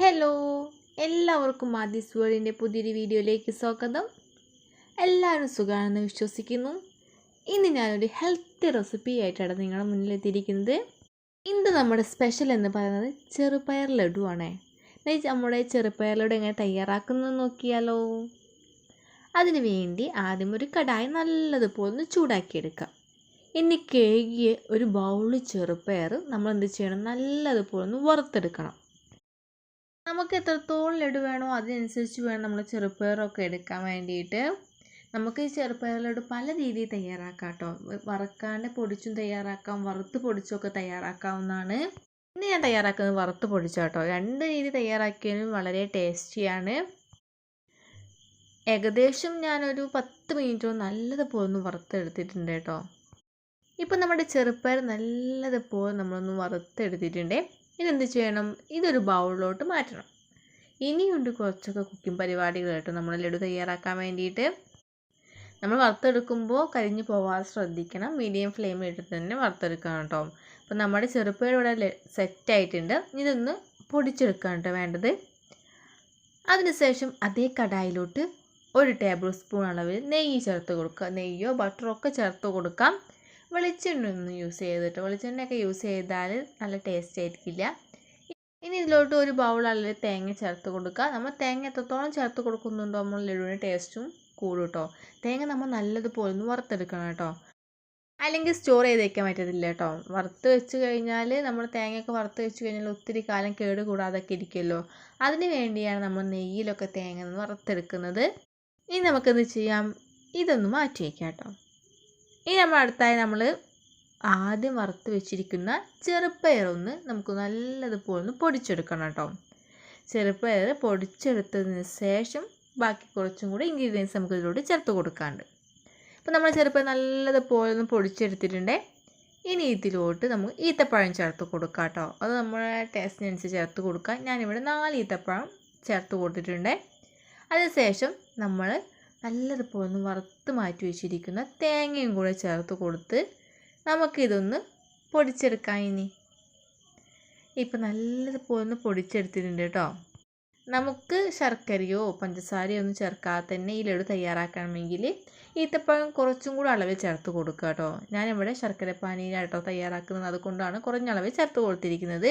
Hello എല്ലാവർക്കും ആദിസ് വേൾഡിന്റെ പുതിയൊരു വീഡിയോയിലേക്ക് സ്വാഗതം. എല്ലാവരും സുഖമാണെന്ന് വിശ്വസിക്കുന്നു. ഇന്ന് ഞാനൊരു ഹെൽത്തി റെസിപ്പി ആയിട്ടാണ് നിങ്ങളുടെ മുന്നിലെത്തിയിരിക്കുന്നത് ഇന്ന് നമ്മുടെ സ്പെഷ്യൽ എന്ന് പറയുന്നത് ചെറുപയർ ലഡുവാണ്. നമ്മുടെ ചെറുപയർ ലഡു എങ്ങനെ തയ്യാറാക്കുന്നത് നോക്കിയാലോ. അതിന് വേണ്ടി ആദ്യം ഒരു കടായി നല്ലതുപോലെ ഒന്ന് ചൂടാക്കിയെടുക്കാം. ഇനി കേകിയ ഒരു ബൗൾ ചെറുപയർ നമ്മൾ എന്ത് ചെയ്യണം? നല്ലതുപോലെ ഒന്ന് വറുത്തെടുക്കണം. നമുക്ക് എത്രത്തോളം ലഡു വേണോ അതിനനുസരിച്ച് വേണം നമ്മൾ ചെറുപയറൊക്കെ എടുക്കാൻ വേണ്ടിയിട്ട്. നമുക്ക് ഈ ചെറുപയർ ലഡു പല രീതിയിൽ തയ്യാറാക്കാം കേട്ടോ. വറക്കാണ്ട് പൊടിച്ചും തയ്യാറാക്കാം. വറുത്ത് പൊടിച്ചൊക്കെ തയ്യാറാക്കാവുന്നതാണ്. ഇന്ന് ഞാൻ തയ്യാറാക്കുന്നത് വറുത്ത് പൊടിച്ചോ കേട്ടോ. രണ്ട് രീതി തയ്യാറാക്കിയാലും വളരെ ടേസ്റ്റിയാണ്. ഏകദേശം ഞാനൊരു പത്ത് മിനിറ്റോ നല്ലതുപോലെ ഒന്ന് വറുത്തെടുത്തിട്ടുണ്ട് കേട്ടോ. ഇപ്പം നമ്മുടെ ചെറുപ്പയർ നല്ലതുപോലെ നമ്മളൊന്ന് വറുത്തെടുത്തിട്ടുണ്ട്. ഇതെന്ത് ചെയ്യണം? ഇതൊരു ബൗളിലോട്ട് മാറ്റണം. ഇനിയുണ്ട് കുറച്ചൊക്കെ കുക്കിംഗ് പരിപാടികൾ കേട്ടോ നമ്മൾ ലഡു തയ്യാറാക്കാൻ വേണ്ടിയിട്ട്. നമ്മൾ വറുത്തെടുക്കുമ്പോൾ കരിഞ്ഞു പോവാതെ ശ്രദ്ധിക്കണം. മീഡിയം ഫ്ലെയിമിൽ ഇട്ടിട്ട് തന്നെ വറുത്തെടുക്കണം കേട്ടോ. അപ്പോൾ നമ്മുടെ ചെറുപ്പയുടെ ഇവിടെ സെറ്റായിട്ടുണ്ട് ഇതൊന്ന് പൊടിച്ചെടുക്കാൻ കേട്ടോ വേണ്ടത്. അതിനുശേഷം അതേ കടായിലോട്ട് ഒരു ടേബിൾ സ്പൂൺ അളവിൽ നെയ്യ് ചേർത്ത് കൊടുക്കുക നെയ്യോ ബട്ടറോ ഒക്കെ ചേർത്ത് കൊടുക്കാം. വെളിച്ചെണ്ണ ഒന്നും യൂസ് ചെയ്തിട്ട് വെളിച്ചെണ്ണയൊക്കെ യൂസ് ചെയ്താൽ നല്ല ടേസ്റ്റ് ആയിരിക്കില്ല. ഇനി ഇതിലോട്ട് ഒരു ബൗളിൽ തേങ്ങ ചേർത്ത് കൊടുക്കുക. നമ്മൾ തേങ്ങ എത്രത്തോളം ചേർത്ത് കൊടുക്കുന്നുണ്ടോ നമ്മൾ ലഡുവിന്റെ ടേസ്റ്റും കൂടും കേട്ടോ തേങ്ങ നമ്മൾ നല്ലതുപോലെ ഒന്ന് വറുത്തെടുക്കണം കേട്ടോ. അല്ലെങ്കിൽ സ്റ്റോർ ചെയ്ത് വയ്ക്കാൻ പറ്റത്തില്ല കേട്ടോ. വറുത്ത് വെച്ച് കഴിഞ്ഞാൽ നമ്മൾ തേങ്ങയൊക്കെ വറുത്ത് വെച്ച് കഴിഞ്ഞാൽ ഒത്തിരി കാലം കേട് കൂടാതൊക്കെ ഇരിക്കുമല്ലോ. അതിന് വേണ്ടിയാണ് നമ്മൾ നെയ്യിലൊക്കെ തേങ്ങ വറുത്തെടുക്കുന്നത്. ഇനി നമുക്കെന്ത് ചെയ്യാം? ഇതൊന്ന് മാറ്റി വയ്ക്കാം കേട്ടോ. ഇനി നമ്മൾ അടുത്തായി നമ്മൾ ആദ്യം വറുത്ത് വെച്ചിരിക്കുന്ന ചെറുപ്പയർ ഒന്ന് നമുക്ക് നല്ലതുപോലെ ഒന്ന് പൊടിച്ചെടുക്കണം കേട്ടോ. ചെറുപ്പയർ പൊടിച്ചെടുത്തതിന് ശേഷം ബാക്കി കുറച്ചും കൂടി ഇൻഗ്രീഡിയൻസ് നമുക്ക് ഇതിലൂടെ ചേർത്ത് കൊടുക്കാണ്ട്. അപ്പോൾ നമ്മൾ ചെറുപ്പയർ നല്ലതുപോലെ ഒന്ന് പൊടിച്ചെടുത്തിട്ടുണ്ടേ ഇനി ഇതിലോട്ട് നമുക്ക് ഈത്തപ്പഴം ചേർത്ത് കൊടുക്കാം കേട്ടോ. അത് നമ്മുടെ ടേസ്റ്റിനനുസരിച്ച് ചേർത്ത് കൊടുക്കാം. ഞാനിവിടെ നാല് ഈത്തപ്പഴം ചേർത്ത് കൊടുത്തിട്ടുണ്ട്. അതിനുശേഷം നമ്മൾ നല്ലതുപോലെ ഒന്ന് വറുത്ത് മാറ്റി വെച്ചിരിക്കുന്ന തേങ്ങയും കൂടെ ചേർത്ത് കൊടുത്ത് നമുക്കിതൊന്ന് പൊടിച്ചെടുക്കാം ഇനി. ഇപ്പം നല്ലതുപോലെ ഒന്ന് പൊടിച്ചെടുത്തിട്ടുണ്ട് കേട്ടോ. നമുക്ക് ശർക്കരയോ പഞ്ചസാരയോ ഒന്നും ചേർക്കാതെ തന്നെ ഈ ലഡു തയ്യാറാക്കണമെങ്കിൽ ഈത്തപ്പഴം കുറച്ചും കൂടെ അളവിൽ ചേർത്ത് കൊടുക്കുക കേട്ടോ. ഞാനിവിടെ ശർക്കര പാനീയായിട്ടോ തയ്യാറാക്കുന്നത് അതുകൊണ്ടാണ് കുറഞ്ഞ അളവിൽ ചേർത്ത് കൊടുത്തിരിക്കുന്നത്.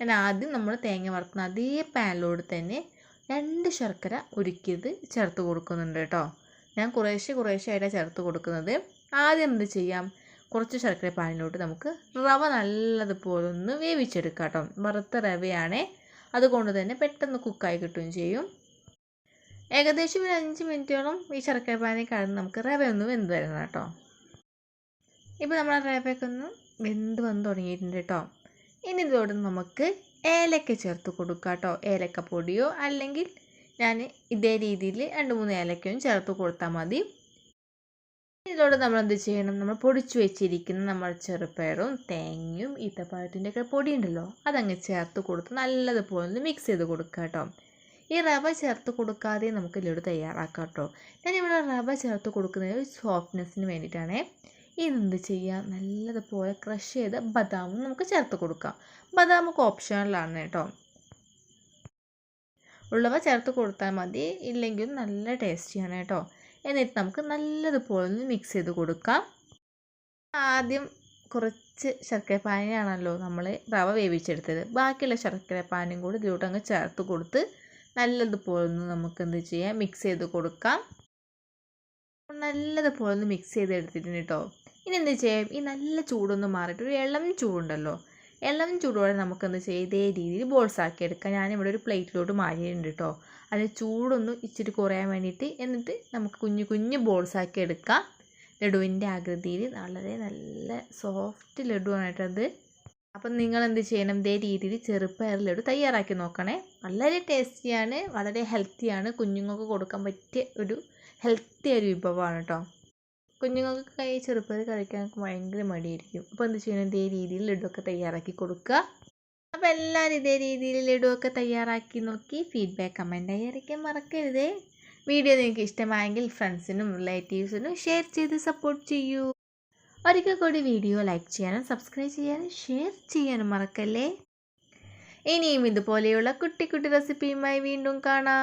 ഞാൻ ആദ്യം നമ്മൾ തേങ്ങ വറുക്കുന്ന അതേ പാനിലോട് തന്നെ രണ്ട് ശർക്കര ഉരുക്കിയത് ചേർത്ത് കൊടുക്കുന്നുണ്ട് കേട്ടോ. ഞാൻ കുറേശ്ശെ കുറേശ്ശെ ആയിട്ടാണ് ചേർത്ത് കൊടുക്കുന്നത്. ആദ്യം എന്ത് ചെയ്യാം? കുറച്ച് ശർക്കര പാനിലോട്ട് നമുക്ക് റവ നല്ലതുപോലെ ഒന്ന് വേവിച്ചെടുക്കാം കേട്ടോ. വറുത്ത റവയാണേ. അതുകൊണ്ട് തന്നെ പെട്ടെന്ന് കുക്കായി കിട്ടുകയും ചെയ്യും. ഏകദേശം ഒരു അഞ്ച് മിനിറ്റോളം ഈ ശർക്കര പാനി കഴിഞ്ഞ് നമുക്ക് റവ ഒന്ന് വെന്ത് വരണം കേട്ടോ. ഇപ്പോൾ നമ്മൾ റവയൊക്കെ ഒന്ന് വെന്ത് വന്ന് തുടങ്ങിയിട്ടുണ്ട് കേട്ടോ. ഇനി ഇതോടെ നമുക്ക് ഏലക്ക ചേർത്ത് കൊടുക്കുക കേട്ടോ ഏലക്ക പൊടിയോ അല്ലെങ്കിൽ ഞാൻ ഇതേ രീതിയിൽ രണ്ട് മൂന്ന് ഏലക്കയും ചേർത്ത് കൊടുത്താൽ മതി. ഇതോടെ നമ്മൾ എന്ത് ചെയ്യണം? നമ്മൾ പൊടിച്ചു വെച്ചിരിക്കുന്ന നമ്മൾ ചെറുപ്പയറും തേങ്ങയും ഈത്തപ്പഴത്തിന്റെ ഒക്കെ പൊടി ഉണ്ടല്ലോ അതങ്ങ് ചേർത്ത് കൊടുത്ത് നല്ലതുപോലെ ഒന്ന് മിക്സ് ചെയ്ത് കൊടുക്കുക കേട്ടോ ഈ റവ ചേർത്ത് കൊടുക്കാതെ നമുക്ക് ലഡു തയ്യാറാക്കാം കേട്ടോ ഞാനിവിടെ റവ ചേർത്ത് കൊടുക്കുന്നത് സോഫ്റ്റ്നെസ്സിന് വേണ്ടിയിട്ടാണേ. ഇതെന്ത് ചെയ്യാം? നല്ലതുപോലെ ക്രഷ് ചെയ്ത് ബദാമും നമുക്ക് ചേർത്ത് കൊടുക്കാം. ബദാം ബദാമൊക്കെ ഓപ്ഷണലാണ് കേട്ടോ. ഉള്ളവ ചേർത്ത് കൊടുത്താൽ മതി. ഇല്ലെങ്കിൽ നല്ല ടേസ്റ്റിയാണ് കേട്ടോ. എന്നിട്ട് നമുക്ക് നല്ലതുപോലെ ഒന്ന് മിക്സ് ചെയ്ത് കൊടുക്കാം. ആദ്യം കുറച്ച് ശർക്കര പാനിയാണല്ലോ നമ്മൾ റവ വേവിച്ചെടുത്തത്. ബാക്കിയുള്ള ശർക്കര പാനും കൂടി ഇതിലോട്ട് അങ്ങ് ചേർത്ത് കൊടുത്ത് നല്ലതുപോലെ ഒന്ന് നമുക്ക് എന്ത് ചെയ്യാം? മിക്സ് ചെയ്ത് കൊടുക്കാം. നല്ലതുപോലെ ഒന്ന് മിക്സ് ചെയ്ത് എടുത്തിട്ടുണ്ട് കേട്ടോ ഇനി എന്ത് ചെയ്യാം? ഈ നല്ല ചൂടൊന്ന് മാറിയിട്ട് ഒരു ഇളം ചൂടുണ്ടല്ലോ. ഇളം ചൂടോടെ നമുക്കെന്ത് ചെയ്യാം? ഇതേ രീതിയിൽ ബോൾസ് ആക്കി എടുക്കാം. ഞാനിവിടെ ഒരു പ്ലേറ്റിലോട്ട് മാറ്റിയിട്ടുണ്ട് കേട്ടോ അതിന് ചൂടൊന്ന് ഇച്ചിരി കുറയാൻ വേണ്ടിയിട്ട് എന്നിട്ട് നമുക്ക് കുഞ്ഞു കുഞ്ഞു ബോൾസ് ആക്കി എടുക്കാം. ലഡുവിന്റെ ആകൃതിയിൽ വളരെ നല്ല സോഫ്റ്റ് ലഡു ആണ് അപ്പം നിങ്ങൾ എന്ത് ചെയ്യണം? ഇതേ രീതിയിൽ ചെറുപ്പയർ ലഡു തയ്യാറാക്കി നോക്കണേ. വളരെ ടേസ്റ്റിയാണ് വളരെ ഹെൽത്തിയാണ് കുഞ്ഞുങ്ങൾക്ക് കൊടുക്കാൻ പറ്റിയ ഒരു ഹെൽത്തി ഒരു വിഭവമാണ് കേട്ടോ കുഞ്ഞുങ്ങൾക്ക് കൈ ചെറുപ്പത്തിൽ കഴിക്കാൻ ഭയങ്കര മടിയായിരിക്കും. അപ്പോൾ എന്ത് ചെയ്യണം? ഇതേ രീതിയിൽ ലഡുവൊക്കെ തയ്യാറാക്കി കൊടുക്കുക. അപ്പോൾ എല്ലാവരും ഇതേ രീതിയിൽ ലഡുവൊക്കെ തയ്യാറാക്കി നോക്കി ഫീഡ്ബാക്ക് കമന്റായി അറിയിക്കാൻ മറക്കരുതേ. വീഡിയോ നിങ്ങൾക്ക് ഇഷ്ടമായെങ്കിൽ ഫ്രണ്ട്സിനും റിലേറ്റീവ്സിനും ഷെയർ ചെയ്ത് സപ്പോർട്ട് ചെയ്യൂ. ഒരിക്കൽ കൂടി വീഡിയോ ലൈക്ക് ചെയ്യാനും സബ്സ്ക്രൈബ് ചെയ്യാനും ഷെയർ ചെയ്യാനും മറക്കല്ലേ? ഇനിയും ഇതുപോലെയുള്ള കുട്ടി കുട്ടി റെസിപ്പിയുമായി വീണ്ടും കാണാം.